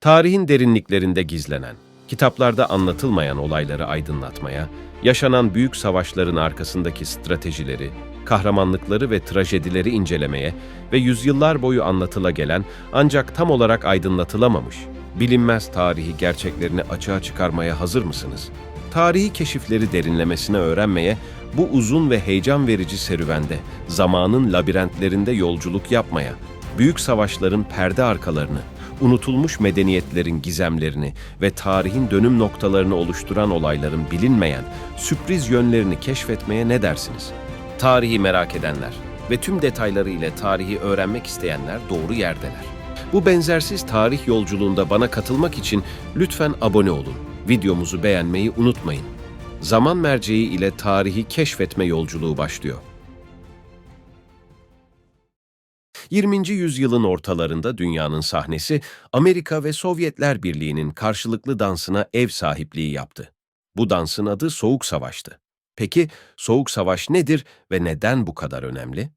Tarihin derinliklerinde gizlenen, kitaplarda anlatılmayan olayları aydınlatmaya, yaşanan büyük savaşların arkasındaki stratejileri, kahramanlıkları ve trajedileri incelemeye ve yüzyıllar boyu anlatıla gelen ancak tam olarak aydınlatılamamış, bilinmez tarihi gerçeklerini açığa çıkarmaya hazır mısınız? Tarihi keşifleri derinlemesine öğrenmeye, bu uzun ve heyecan verici serüvende, zamanın labirentlerinde yolculuk yapmaya, büyük savaşların perde arkalarını, unutulmuş medeniyetlerin gizemlerini ve tarihin dönüm noktalarını oluşturan olayların bilinmeyen, sürpriz yönlerini keşfetmeye ne dersiniz? Tarihi merak edenler ve tüm detayları ile tarihi öğrenmek isteyenler doğru yerdeler. Bu benzersiz tarih yolculuğunda bana katılmak için lütfen abone olun. Videomuzu beğenmeyi unutmayın. Zaman merceği ile tarihi keşfetme yolculuğu başlıyor. 20. yüzyılın ortalarında dünyanın sahnesi Amerika ve Sovyetler Birliği'nin karşılıklı dansına ev sahipliği yaptı. Bu dansın adı Soğuk Savaş'tı. Peki Soğuk Savaş nedir ve neden bu kadar önemli?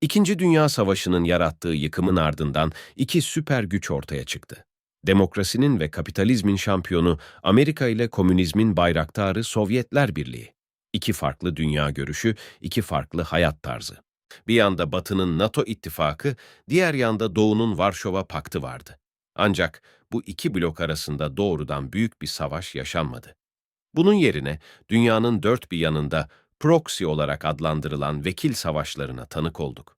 İkinci Dünya Savaşı'nın yarattığı yıkımın ardından iki süper güç ortaya çıktı. Demokrasinin ve kapitalizmin şampiyonu Amerika ile komünizmin bayraktarı Sovyetler Birliği. İki farklı dünya görüşü, iki farklı hayat tarzı. Bir yanda Batı'nın NATO ittifakı, diğer yanda Doğu'nun Varşova Paktı vardı. Ancak bu iki blok arasında doğrudan büyük bir savaş yaşanmadı. Bunun yerine dünyanın dört bir yanında proxy olarak adlandırılan vekil savaşlarına tanık olduk.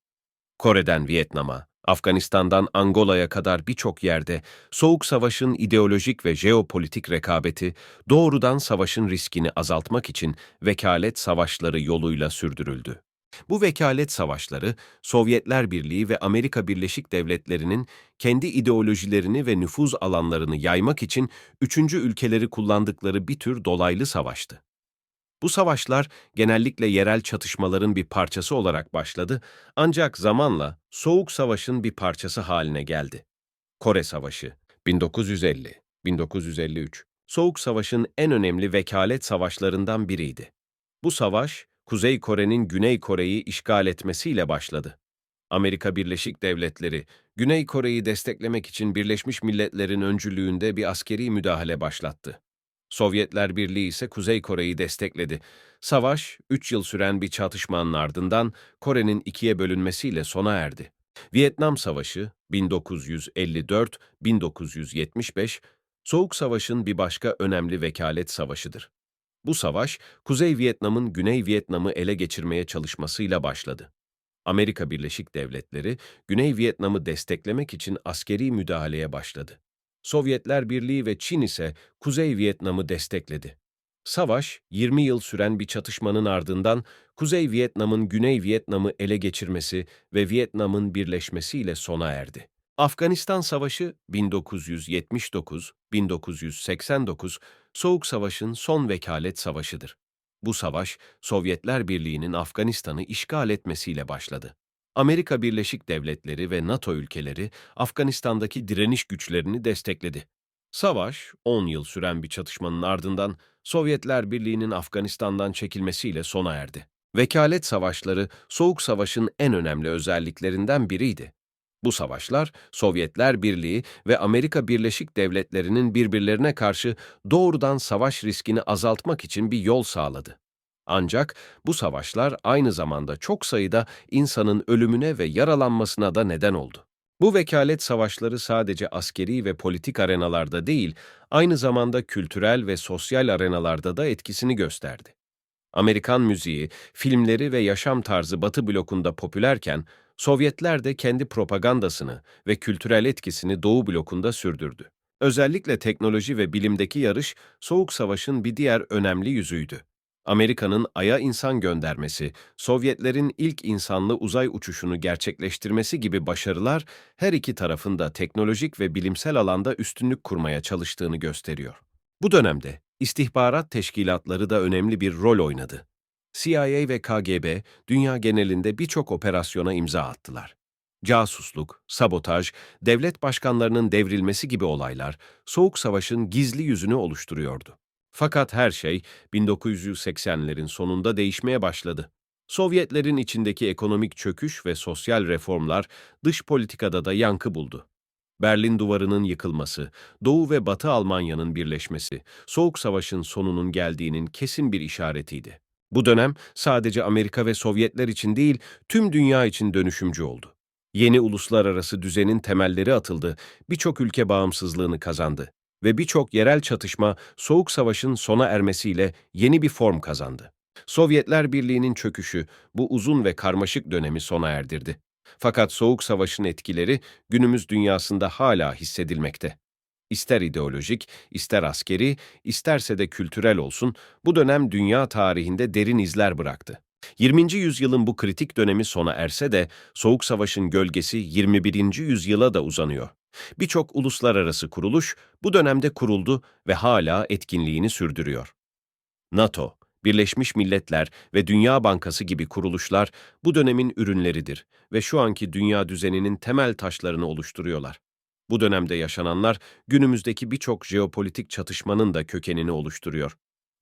Kore'den Vietnam'a, Afganistan'dan Angola'ya kadar birçok yerde Soğuk Savaş'ın ideolojik ve jeopolitik rekabeti doğrudan savaşın riskini azaltmak için vekalet savaşları yoluyla sürdürüldü. Bu vekalet savaşları, Sovyetler Birliği ve Amerika Birleşik Devletleri'nin kendi ideolojilerini ve nüfuz alanlarını yaymak için üçüncü ülkeleri kullandıkları bir tür dolaylı savaştı. Bu savaşlar genellikle yerel çatışmaların bir parçası olarak başladı ancak zamanla Soğuk Savaş'ın bir parçası haline geldi. Kore Savaşı 1950-1953 Soğuk Savaş'ın en önemli vekalet savaşlarından biriydi. Bu savaş, Kuzey Kore'nin Güney Kore'yi işgal etmesiyle başladı. Amerika Birleşik Devletleri, Güney Kore'yi desteklemek için Birleşmiş Milletler'in öncülüğünde bir askeri müdahale başlattı. Sovyetler Birliği ise Kuzey Kore'yi destekledi. Savaş, 3 yıl süren bir çatışmanın ardından Kore'nin ikiye bölünmesiyle sona erdi. Vietnam Savaşı 1954-1975, Soğuk Savaş'ın bir başka önemli vekalet savaşıdır. Bu savaş, Kuzey Vietnam'ın Güney Vietnam'ı ele geçirmeye çalışmasıyla başladı. Amerika Birleşik Devletleri, Güney Vietnam'ı desteklemek için askeri müdahaleye başladı. Sovyetler Birliği ve Çin ise Kuzey Vietnam'ı destekledi. Savaş, 20 yıl süren bir çatışmanın ardından Kuzey Vietnam'ın Güney Vietnam'ı ele geçirmesi ve Vietnam'ın birleşmesiyle sona erdi. Afganistan Savaşı 1979-1989 Soğuk Savaş'ın son vekalet savaşıdır. Bu savaş, Sovyetler Birliği'nin Afganistan'ı işgal etmesiyle başladı. Amerika Birleşik Devletleri ve NATO ülkeleri Afganistan'daki direniş güçlerini destekledi. Savaş, 10 yıl süren bir çatışmanın ardından Sovyetler Birliği'nin Afganistan'dan çekilmesiyle sona erdi. Vekalet savaşları Soğuk Savaş'ın en önemli özelliklerinden biriydi. Bu savaşlar Sovyetler Birliği ve Amerika Birleşik Devletleri'nin birbirlerine karşı doğrudan savaş riskini azaltmak için bir yol sağladı. Ancak bu savaşlar aynı zamanda çok sayıda insanın ölümüne ve yaralanmasına da neden oldu. Bu vekalet savaşları sadece askeri ve politik arenalarda değil, aynı zamanda kültürel ve sosyal arenalarda da etkisini gösterdi. Amerikan müziği, filmleri ve yaşam tarzı Batı blokunda popülerken, Sovyetler de kendi propagandasını ve kültürel etkisini Doğu blokunda sürdürdü. Özellikle teknoloji ve bilimdeki yarış, Soğuk Savaş'ın bir diğer önemli yüzüydü. Amerika'nın Ay'a insan göndermesi, Sovyetlerin ilk insanlı uzay uçuşunu gerçekleştirmesi gibi başarılar her iki tarafın da teknolojik ve bilimsel alanda üstünlük kurmaya çalıştığını gösteriyor. Bu dönemde istihbarat teşkilatları da önemli bir rol oynadı. CIA ve KGB dünya genelinde birçok operasyona imza attılar. Casusluk, sabotaj, devlet başkanlarının devrilmesi gibi olaylar Soğuk Savaş'ın gizli yüzünü oluşturuyordu. Fakat her şey 1980'lerin sonunda değişmeye başladı. Sovyetlerin içindeki ekonomik çöküş ve sosyal reformlar dış politikada da yankı buldu. Berlin Duvarı'nın yıkılması, Doğu ve Batı Almanya'nın birleşmesi, Soğuk Savaş'ın sonunun geldiğinin kesin bir işaretiydi. Bu dönem sadece Amerika ve Sovyetler için değil, tüm dünya için dönüşümcü oldu. Yeni uluslararası düzenin temelleri atıldı, birçok ülke bağımsızlığını kazandı ve birçok yerel çatışma Soğuk Savaş'ın sona ermesiyle yeni bir form kazandı. Sovyetler Birliği'nin çöküşü bu uzun ve karmaşık dönemi sona erdirdi. Fakat Soğuk Savaş'ın etkileri günümüz dünyasında hala hissedilmekte. İster ideolojik, ister askeri, isterse de kültürel olsun, bu dönem dünya tarihinde derin izler bıraktı. 20. yüzyılın bu kritik dönemi sona erse de Soğuk Savaş'ın gölgesi 21. yüzyıla da uzanıyor. Birçok uluslararası kuruluş bu dönemde kuruldu ve hala etkinliğini sürdürüyor. NATO, Birleşmiş Milletler ve Dünya Bankası gibi kuruluşlar bu dönemin ürünleridir ve şu anki dünya düzeninin temel taşlarını oluşturuyorlar. Bu dönemde yaşananlar günümüzdeki birçok jeopolitik çatışmanın da kökenini oluşturuyor.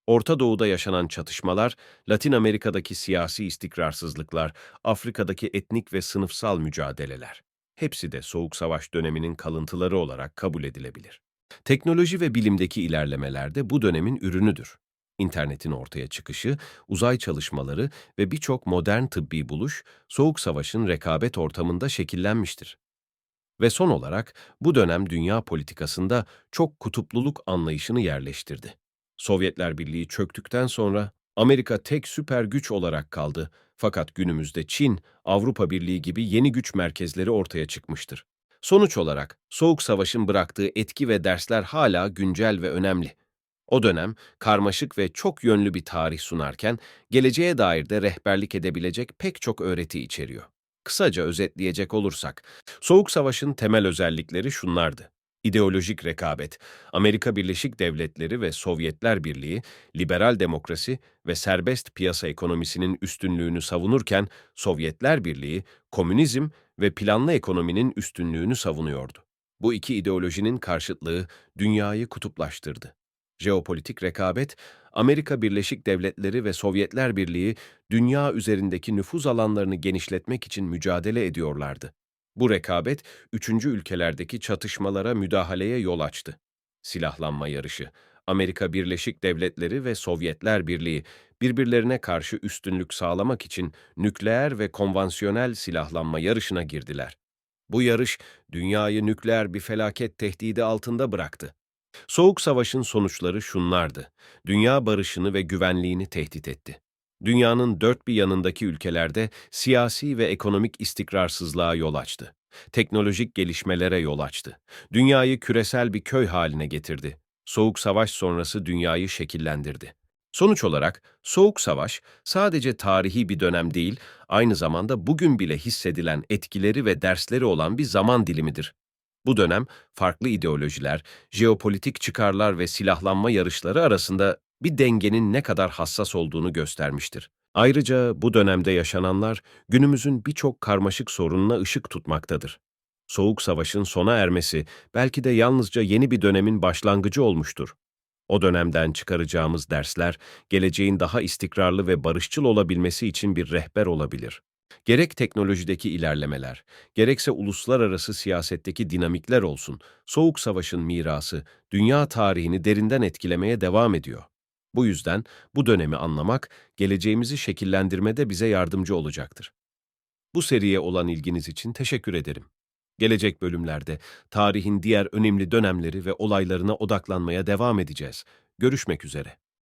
Orta Doğu'da yaşanan çatışmalar, Latin Amerika'daki siyasi istikrarsızlıklar, Afrika'daki etnik ve sınıfsal mücadeleler. Hepsi de Soğuk Savaş döneminin kalıntıları olarak kabul edilebilir. Teknoloji ve bilimdeki ilerlemeler de bu dönemin ürünüdür. İnternetin ortaya çıkışı, uzay çalışmaları ve birçok modern tıbbi buluş, Soğuk Savaş'ın rekabet ortamında şekillenmiştir. Ve son olarak bu dönem dünya politikasında çok kutupluluk anlayışını yerleştirdi. Sovyetler Birliği çöktükten sonra Amerika tek süper güç olarak kaldı fakat günümüzde Çin, Avrupa Birliği gibi yeni güç merkezleri ortaya çıkmıştır. Sonuç olarak Soğuk Savaş'ın bıraktığı etki ve dersler hala güncel ve önemli. O dönem karmaşık ve çok yönlü bir tarih sunarken geleceğe dair de rehberlik edebilecek pek çok öğreti içeriyor. Kısaca özetleyecek olursak, Soğuk Savaş'ın temel özellikleri şunlardı. İdeolojik rekabet, Amerika Birleşik Devletleri ve Sovyetler Birliği, liberal demokrasi ve serbest piyasa ekonomisinin üstünlüğünü savunurken, Sovyetler Birliği, komünizm ve planlı ekonominin üstünlüğünü savunuyordu. Bu iki ideolojinin karşıtlığı dünyayı kutuplaştırdı. Jeopolitik rekabet, Amerika Birleşik Devletleri ve Sovyetler Birliği dünya üzerindeki nüfuz alanlarını genişletmek için mücadele ediyorlardı. Bu rekabet, üçüncü ülkelerdeki çatışmalara müdahaleye yol açtı. Silahlanma yarışı, Amerika Birleşik Devletleri ve Sovyetler Birliği birbirlerine karşı üstünlük sağlamak için nükleer ve konvansiyonel silahlanma yarışına girdiler. Bu yarış, dünyayı nükleer bir felaket tehdidi altında bıraktı. Soğuk Savaş'ın sonuçları şunlardı. Dünya barışını ve güvenliğini tehdit etti. Dünyanın dört bir yanındaki ülkelerde siyasi ve ekonomik istikrarsızlığa yol açtı. Teknolojik gelişmelere yol açtı. Dünyayı küresel bir köy haline getirdi. Soğuk Savaş sonrası dünyayı şekillendirdi. Sonuç olarak Soğuk Savaş sadece tarihi bir dönem değil, aynı zamanda bugün bile hissedilen etkileri ve dersleri olan bir zaman dilimidir. Bu dönem farklı ideolojiler, jeopolitik çıkarlar ve silahlanma yarışları arasında bir dengenin ne kadar hassas olduğunu göstermiştir. Ayrıca bu dönemde yaşananlar günümüzün birçok karmaşık sorununa ışık tutmaktadır. Soğuk Savaş'ın sona ermesi belki de yalnızca yeni bir dönemin başlangıcı olmuştur. O dönemden çıkaracağımız dersler, geleceğin daha istikrarlı ve barışçıl olabilmesi için bir rehber olabilir. Gerek teknolojideki ilerlemeler, gerekse uluslararası siyasetteki dinamikler olsun, Soğuk Savaş'ın mirası, dünya tarihini derinden etkilemeye devam ediyor. Bu yüzden bu dönemi anlamak, geleceğimizi şekillendirmede bize yardımcı olacaktır. Bu seriye olan ilginiz için teşekkür ederim. Gelecek bölümlerde tarihin diğer önemli dönemleri ve olaylarına odaklanmaya devam edeceğiz. Görüşmek üzere.